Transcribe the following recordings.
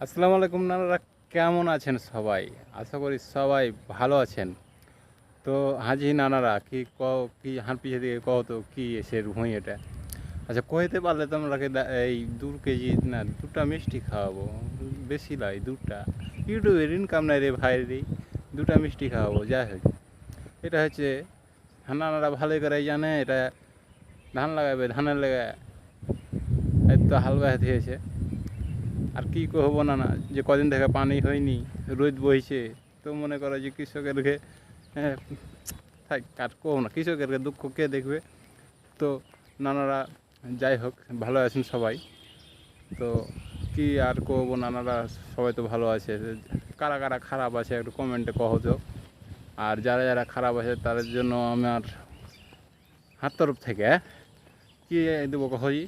আসসালামু আলাইকুম নানারা, কেমন আছেন সবাই? আশা করি সবাই ভালো আছেন। তো হাজি নানারা, কি ক কি হান পিছে দিকে কহ তো কি এসে ভুঁই এটা? আচ্ছা কইতে পারলে তোমরাকে দা- এই দু কেজি, না, দুটা মিষ্টি খাওয়াবো। বেশি লাই, দুটা। ইউটিউবের ইনকাম নাই রে ভাই রে। দুটা মিষ্টি খাওয়াবো, যাই হোক। এটা হচ্ছে নানারা ভালোই করে জানে, এটা ধান লাগাবে, ধানের লাগায় এই তো হাল বাহাতে হয়েছে। আর কি করব না না যে কদিন থেকে পানি হয়নি, রোদ বইছে, তো মনে করো যে কৃষকেরকে হ্যাঁ থাক কাট কো না কৃষকেরকে দুঃখ কে দেখবে? তো নানারা যাই হোক, ভালো আছেন সবাই। তো কি আর করব নানারা, সবাই তো ভালো আছে। কারা কারা খারাপ আছে একটু কমেন্টে কহ তো। আর যারা যারা খারাপ আছে, তাদের জন্য আমার হাত তরফ থেকে কি দেবো কহি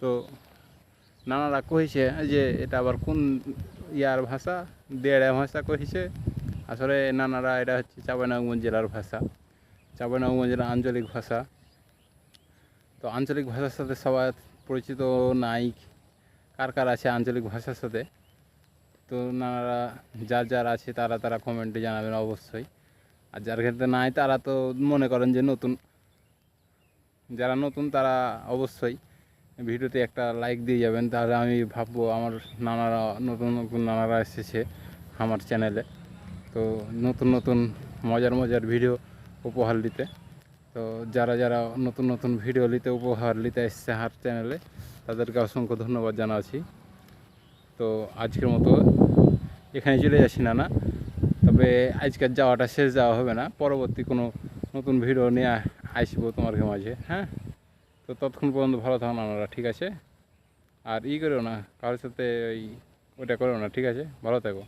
তো নানারা কহিছে যে এটা আবার কোন ইয়ার ভাষা? দেড়া ভাষা কহিছে। আসলে নানারা এটা হচ্ছে চাঁপাইনবাবগঞ্জ জেলার ভাষা। চাঁপাইনবাবগঞ্জ জেলার আঞ্চলিক ভাষা। তো আঞ্চলিক ভাষার সাথে সবাই পরিচিত নাই। কার কার আছে আঞ্চলিক ভাষার সাথে? তো নানারা যার যার আছে তারা তারা কমেন্টে জানাবেন অবশ্যই। আর যার ক্ষেত্রে নাই তারা তো মনে করেন যে নতুন। যারা নতুন তারা অবশ্যই। ভিডিওতে একটা লাইক দিয়ে যাবেন, তাহলে আমি ভাববো আমার নানারা, নতুন নতুন নানারা এসেছে আমার চ্যানেলে তো নতুন নতুন মজার মজার ভিডিও উপহার দিতে। তো যারা যারা নতুন নতুন ভিডিও নিতে উপহার নিতে এসছে আমার চ্যানেলে তাদেরকে অসংখ্য ধন্যবাদ জানাচ্ছি। তো আজকের মতো এখানে চলে যাচ্ছি না না তবে আজকের যাওয়াটা শেষ যাওয়া হবে না, পরবর্তী কোনো নতুন ভিডিও নিয়ে আসব তোমার মাঝে হ্যাঁ? তো ততক্ষণ পর্যন্ত ভালো থাকুন আপনারা ঠিক আছে? আর ই করো না, কারোর সাথে ওই ওটা করো না, ঠিক আছে? ভালো থাকো।